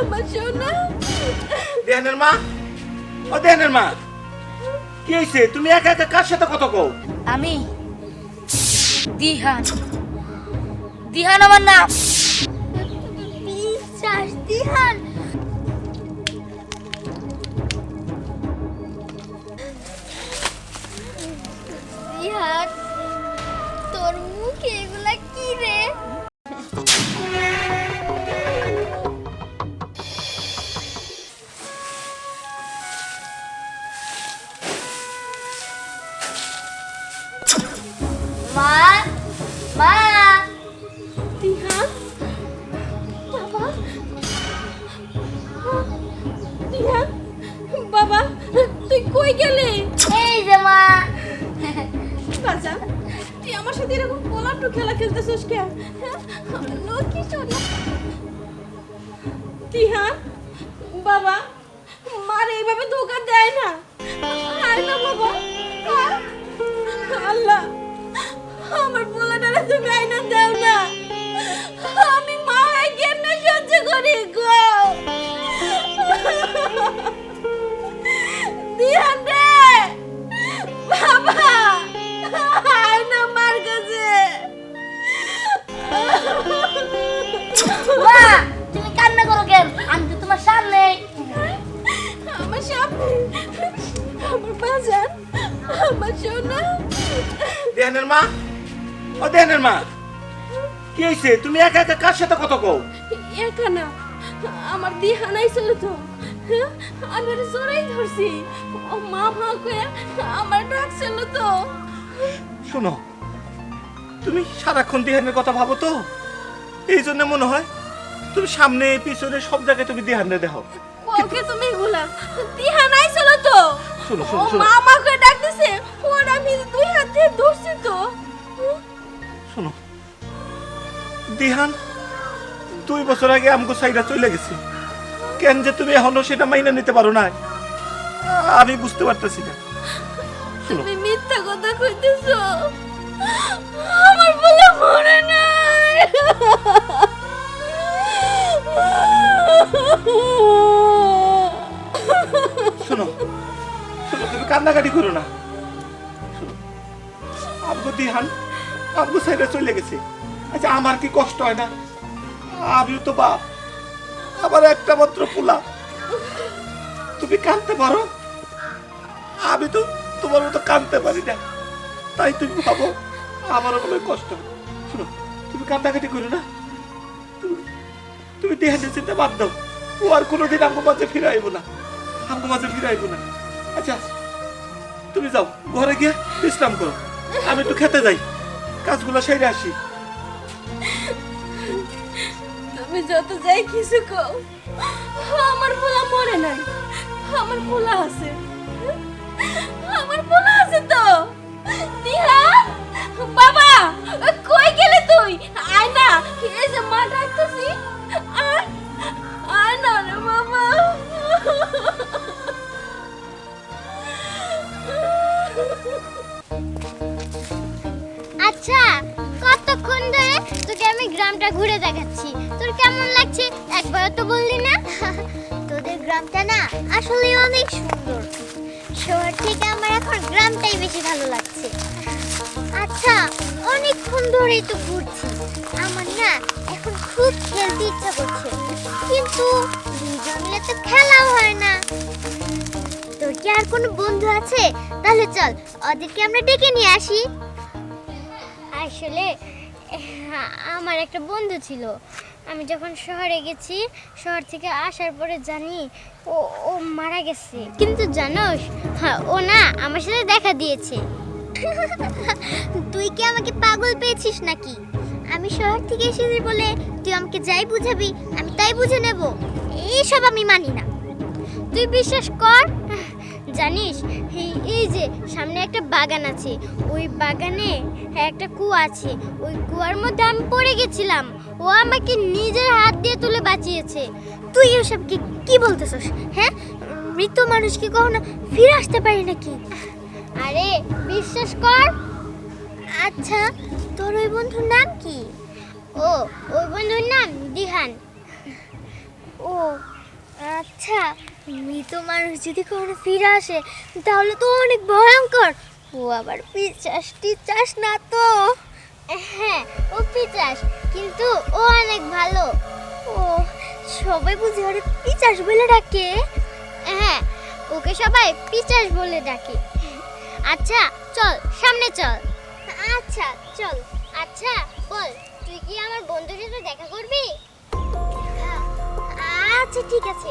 আমার সোনা দেহানের মা? ও দেহানের মা। কি হয়েছে তুমি একা একা কার সাথে কথা কও? আমি দিহান। দিহান আমার নাম। দিহান। আমার সাথে এরকম পোলাটু খেলা খেলতেছিস কে লক্ষ্মী সোনা দিহান বাবা, মার এইভাবে ধোকা দেয় না। আয় না, বাবা। আল্লাহ, আমার পোলাটারে তুমি আইনা দাও না। আমি মা হয়ে কেমনে সহ্য করি গো? দিহান ও মা। কি হয়েছে তুমি একা একা কার সাথে কথা কও? একা না আমার দিহানাই ছিল তো। হ্যাঁ? আমি ওর জোরেই ধরছি। ও মা মা কয়ে আমার ডাকছিল তো। শোনো তুমি সারাক্ষণ দেহানের কথা ভাবো তো? এই জন্য মনে হয় তুমি সামনে পিছনে সব জায়গায় তুমি দেহানে দেখো ওকে তুমি এগুলা দিহানাই ছিল তো। শোনো, শোনো। মা মা করে ডাকতেছে। ওর আমি দুই হাতে ধরছি তো। শোনো। দিহান দুই বছর আগে আমগো সাইডা চলে গেছে। কেন যে তুমি এখনও সেটা মাইনা নিতে পারো না আমি বুঝতে পারতেছি না। তুমি মিথ্যা কথা কইতেছো। আমার বলে মরে নাই। শোনো। শোনো তুমি কান্নাকাটি করো না। শোনো। আমগো দিহান আমগো সাইডে চলে গেছে। আচ্ছা আমার কি কষ্ট হয় না? আমিও তো বাপ। আমার একটা মাত্র পোলা। তুমি কাঁদতে পারো? আমি তো তোমার মতো কাঁদতে পারি না। তাই তুমি ভাবো, আমারও মনে কষ্ট। শোনো, তুমি কান্নাকাটি করো না। তুমি- দেহানের চিন্তা বাদ দাও। ও আর কোনোদিন আমগো মাঝে ফিরে আইব না। আমগো মাঝে ফিরে আইব না। আচ্ছা তুমি যাও, ঘরে গিয়ে বিশ্রাম করো। আমি একটু খেতে যাই। কাজগুলো সেরে আসি। তুমি যত যাই কিছু কও, আমার পোলা মরে নাই। আমার পোলা আছে। আমার পোলা আছে তো। দিহা বাবা, কই গেলে তুই? আয় না এই যে মা ডাকতেছি। আয় না রে বাবা। আচ্ছা কতক্ষণ ধরে তোকে আমি গ্রামটা ঘুরে দেখাচ্ছি? তোর কেমন লাগছে? একবার তো বললি না। তোদের গ্রামটা না আসলে অনেক সুন্দর। শহর থেকে আমার এখন গ্রামটাই বেশি ভালো লাগছে। আচ্ছা অনেকক্ষণ ধরেই তো ঘুরছি। আমার না এখন খুব খেলতে ইচ্ছা করছে। কিন্তু দুজন তো খেলাও হয় না। তোর কি আর কোনো বন্ধু আছে? তাহলে চল, ওদেরকে আমরা ডেকে নিয়ে আসি। আসলে, আমার একটা বন্ধু ছিল। আমি যখন শহরে গেছি, শহর থেকে আসার পরে জানি ও ও মারা গেছে। কিন্তু জানোস হ্যাঁ ও না, আমার সাথে দেখা দিয়েছে। তুই কি আমাকে পাগল পেয়েছিস নাকি? আমি শহর থেকে এসেছি বলে তুই আমাকে যাই বুঝাবি, আমি তাই বুঝে নেব। এইসব আমি মানি না। তুই বিশ্বাস কর জানিস, এই যে সামনে একটা বাগান আছে। ওই বাগানে একটা কুয়া আছে। ওই কুয়ার মধ্যে আমি পড়ে গেছিলাম। ও আমাকে নিজের হাত দিয়ে তুলে বাঁচিয়েছে। তুই এসব কি বলতেছস হ্যাঁ? মৃত মানুষ কি কখনো ফিরে আসতে পারে নাকি? আরে, বিশ্বাস কর। আচ্ছা তোর ওই বন্ধুর নাম কি? ও, ওই বন্ধুর নাম দিহান। ও আচ্ছা। মৃত মানুষ যদি কখনো ফিরে আসে, তাহলে তো অনেক ভয়ঙ্কর। ও আবার পিচাস টিচাস না তো? হ্যাঁ ও পিচাস, কিন্তু ও অনেক ভালো। ও, সবাই বুঝি ওরে পিচাস বলে ডাকে। হ্যাঁ ওকে সবাই পিচাস বলে ডাকে। আচ্ছা চল, সামনে চল। আচ্ছা চল। আচ্ছা বল, তুই কি আমার বন্ধুর সাথে দেখা করবি? আচ্ছা ঠিক আছে।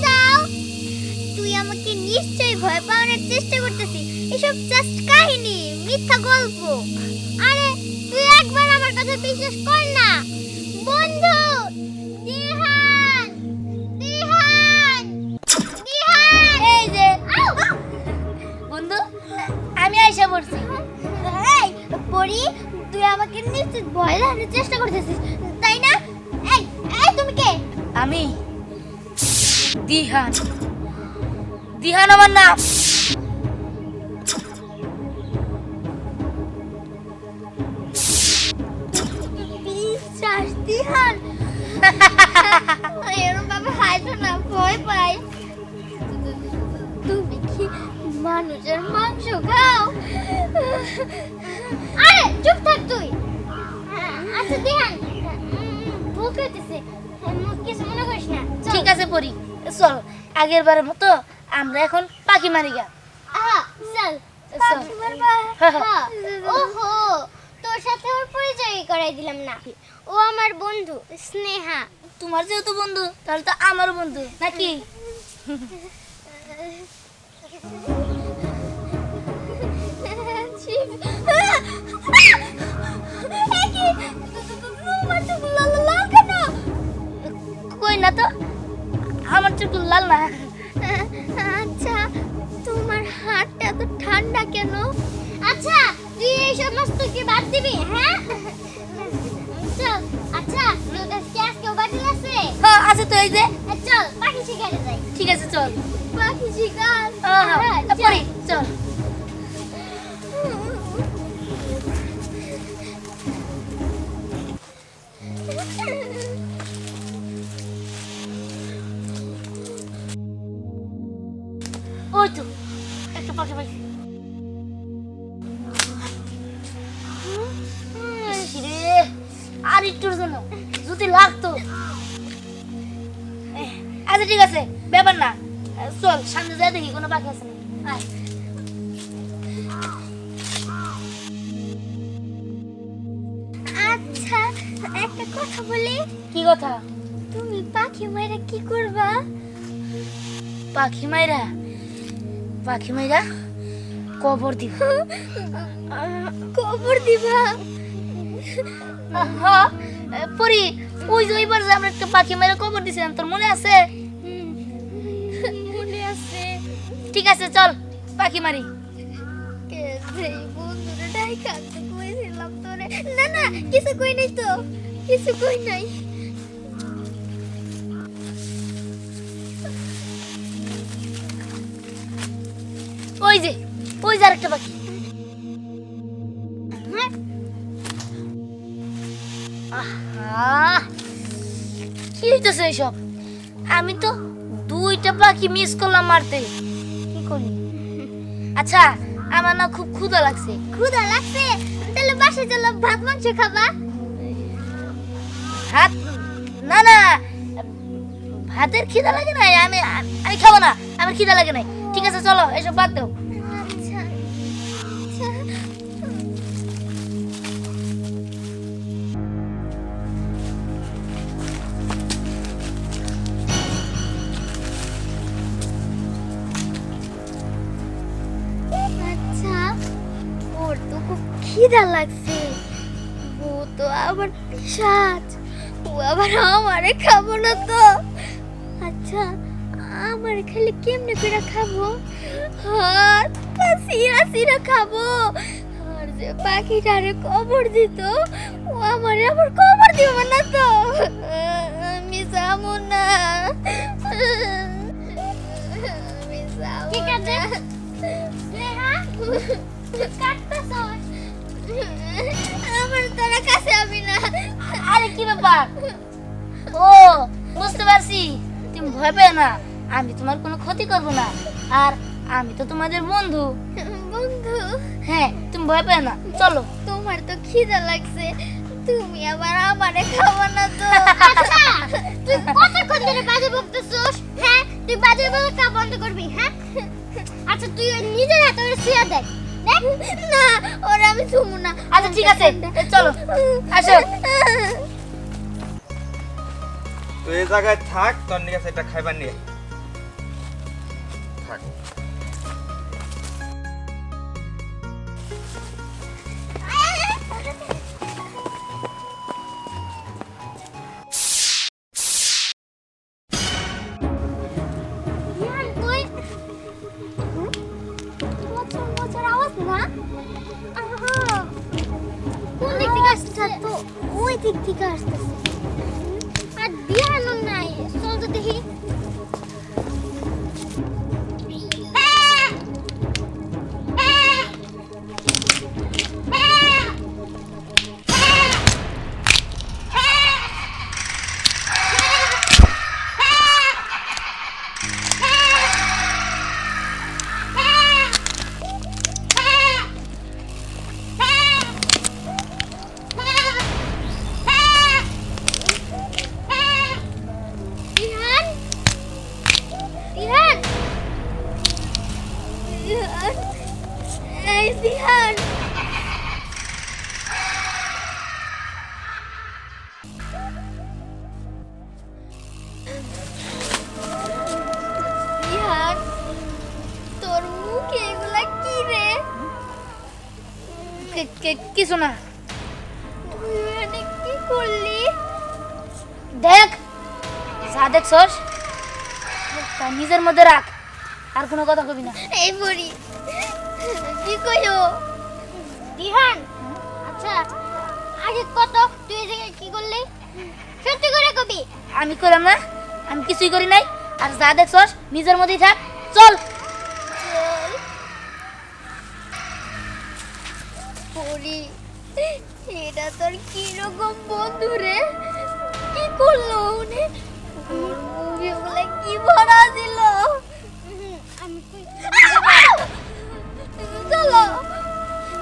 চেষ্টা করতেছিস এসব জাস্ট কাহিনী, মিথ্যা গল্প। আরে, তুই একবার আমার কথা বিশ্বাস কর না। বন্ধু বন্ধু, আমি আইসা পড়ছি। এই, পড়ি, তুই আমাকে নিশ্চিত ভয় দেখানোর চেষ্টা করতেছিস, তাই না? এই এই, তুমি কে? আমি দিহান। দিহান আমার নাম। এরকম ভাবে হাসো না ভয় পাই। তুমি কি মানুষের মাংস খাও? আরে চুপ থাক তুই। আচ্ছা দিহান ভুল করতেছে। কিছু মনে করিস না। ঠিক আছে পরি চল আগের বারের মতো আমরা এখন পাখি মারি গা। আহা, চল। পাখি মারবা? হ্যাঁ। ওহো তোর সাথে ওর পরিচয় করাই দিলাম না। ও আমার বন্ধু স্নেহা। তোমার যেহেতু বন্ধু তাহলে তো আমারও বন্ধু নাকি? কই না তো? আমার চোখ লাল না। আচ্ছা তোমার হাতটা এত ঠান্ডা কেন? আচ্ছা তুই এই সমস্ত কি বাদ দিবি হ্যাঁ? ঠিক আছে চল আচ্ছা ঠিক আছে ব্যাপার না। চল সামনে যাই দেখি কোনো পাখি আছে আয়। আচ্ছা একটা কথা বলি। কি কথা? তুমি পাখি মাইরা কি করবা? পাখি মাইরা? পাখি মাইরা কবর দিব। কবর দিবা? হ্যাঁ পরি ওই যে ওইবার যে আমরা একটা পাখি মাইরা কবর দিছিলাম তোর মনে আছে? ঠিক আছে চল পাখি মারি। না না কিছু কই নাই তো কিছু কই নাই। ওই যে ওই যে আরেকটা পাখি। কি হইতেছে এইসব? আমি তো দুইটা পাখি মিস করলাম মারতে। করি। আচ্ছা আমার না খুব ক্ষুধা লাগছে। ক্ষুধা লাগছে? তাহলে বাসে চলো ভাত মাংস খাবা? ভাত? না না ভাতের খিদা লাগে না আমি আমি খাব না আমার খিদা লাগে না ঠিক আছে চলো এসব বাদ দাও। খিদা লাগছে। ও তো আবার পিসাজ ও আবার আমারে খাব না তো। আচ্ছা আমার খালি কেমনে করে খাব? হাত পা সিরা সিরা খাব। আর যে পাখিটারে কবর দিত ও আমারে আবার কবর দিব না তো। আমি যাব না। ঠিক আছে। আমার তোরা কাছে আমি না। আরে কি ব্যাপার? ও বুঝতে পারছি। তুমি ভয় পেও না। আমি তোমার কোনো ক্ষতি করব না। আর আমি তো তোমাদের বন্ধু। বন্ধু? হ্যাঁ তুমি ভয় পেও না। চলো। তোমার তো খিদা লাগছে। তুমি আবার আমারে খাওয়া না তো। আচ্ছা তুই কতক্ষণ ধরে বাজে বকতেছস হ্যাঁ তুই বাজে বকা বন্ধ করবি হ্যাঁ? আচ্ছা তুই নিজের হাতে দেখ দেখ। না ওরা আমি ছুমু না। আচ্ছা ঠিক আছে চলো আসো। তুই এই জায়গায় থাক তোর নিয়ে সেটা খাইবার নিয়ে থাক। ওই দিক কিছু না। কি করলি? দেখ যা দেখছস নিজের মধ্যে রাখ আর কোনো কথা কবি না। এই বুড়ি কি কইও দিহান আচ্ছা আগে কত তুই এই জায়গায় কি করলি? সত্যি করে কবি? আমি করলাম না আমি কিছুই করি নাই আর যা দেখছস নিজের মধ্যেই থাক চল। বুড়ি এটা তোর কীরকম বন্ধু রে? কি করল উনি? বলে কি ভরা দিল? আমি চলো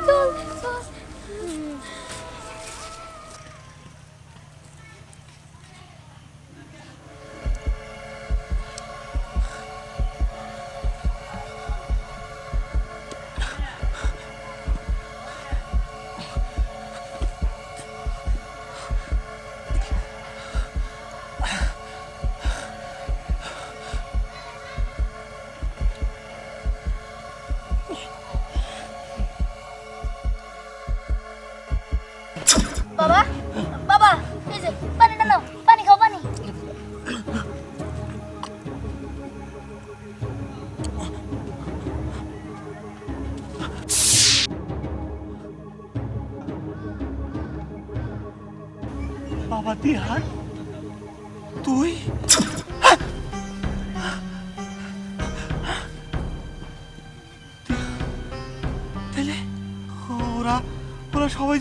চল।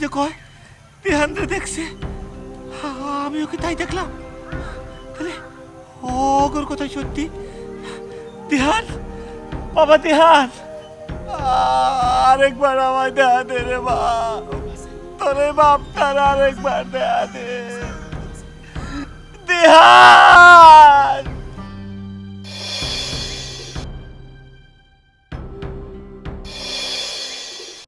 যে কয়? বিহানরে দেখছে। আমি ওকে তাই দেখলাম? তাহলে, অগর কথা সত্যি। দিহান বাবা দিহান আরেকবার আমায় দেয়া দে রে বা তোরে বাপ তার আরেকবার দেয়া দে। দেহান